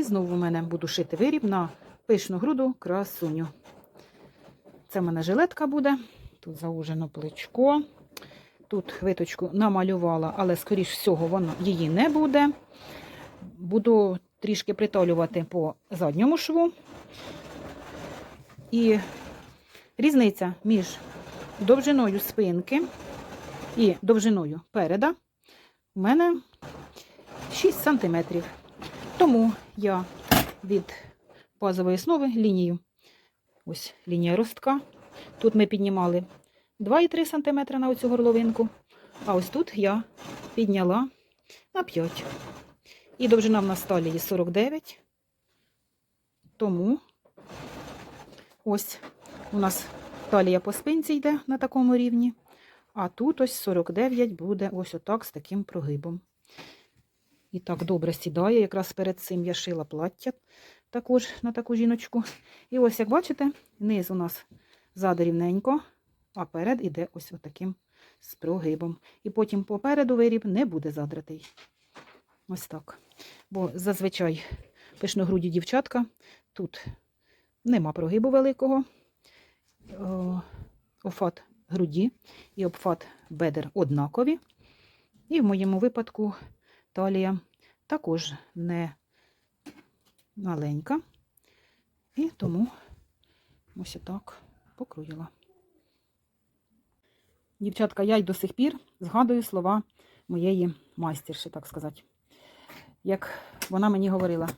І знову в мене буду шити виріб на пишну груду красуню. Це в мене жилетка буде. Тут заужено плечко. Тут виточку намалювала, але, скоріш всього, воно її не буде. Буду трішки притолювати по задньому шву. І різниця між довжиною спинки і довжиною переда у мене 6 см. Тому я від базової основи лінію, ось лінія ростка. Тут ми піднімали 2,3 см на оцю горловинку, а ось тут я підняла на 5. І довжина в нас талії 49. Тому ось у нас талія по спинці йде на такому рівні. А тут ось 49 буде ось отак з таким прогибом. І так добре сідає. Якраз перед цим я шила плаття також на таку жіночку. І ось, як бачите, низ у нас ззаду рівненько, а перед іде ось отаким з прогибом. І потім попереду виріб не буде задратий. Ось так. Бо зазвичай пишногруді дівчатка тут нема прогибу великого. О, Офат груді і обфат бедер однакові. І в моєму випадку талія також не маленька. І тому ось отак покруїла. Дівчатка, я й до сих пір згадую слова моєї майстерші, так сказати. Як вона мені говорила,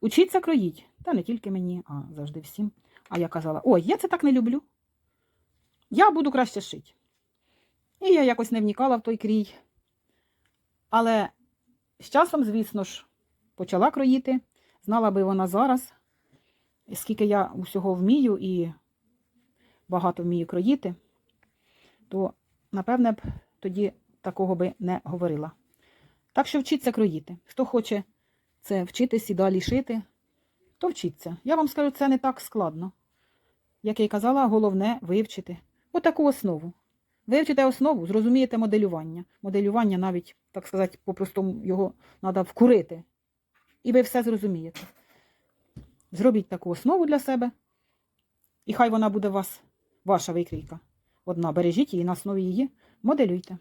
учіться кроїть. Та не тільки мені, а завжди всім. А я казала, ой, я це так не люблю. Я буду краще шити. І я якось не вникала в той крій. Але з часом, звісно ж, почала кроїти. Знала би вона зараз, скільки я усього вмію і багато вмію кроїти, то, напевне, б тоді такого би не говорила. Так що вчіться кроїти. Хто хоче це вчитись і далі шити, то вчиться. Я вам скажу, це не так складно. Як я й казала, головне вивчити отаку основу. Вивчите основу, зрозумієте моделювання. Моделювання навіть, так сказати, по-простому його треба вкурити. І ви все зрозумієте. Зробіть таку основу для себе, і хай вона буде вас, ваша викрійка. Одна, бережіть її на основі її, моделюйте.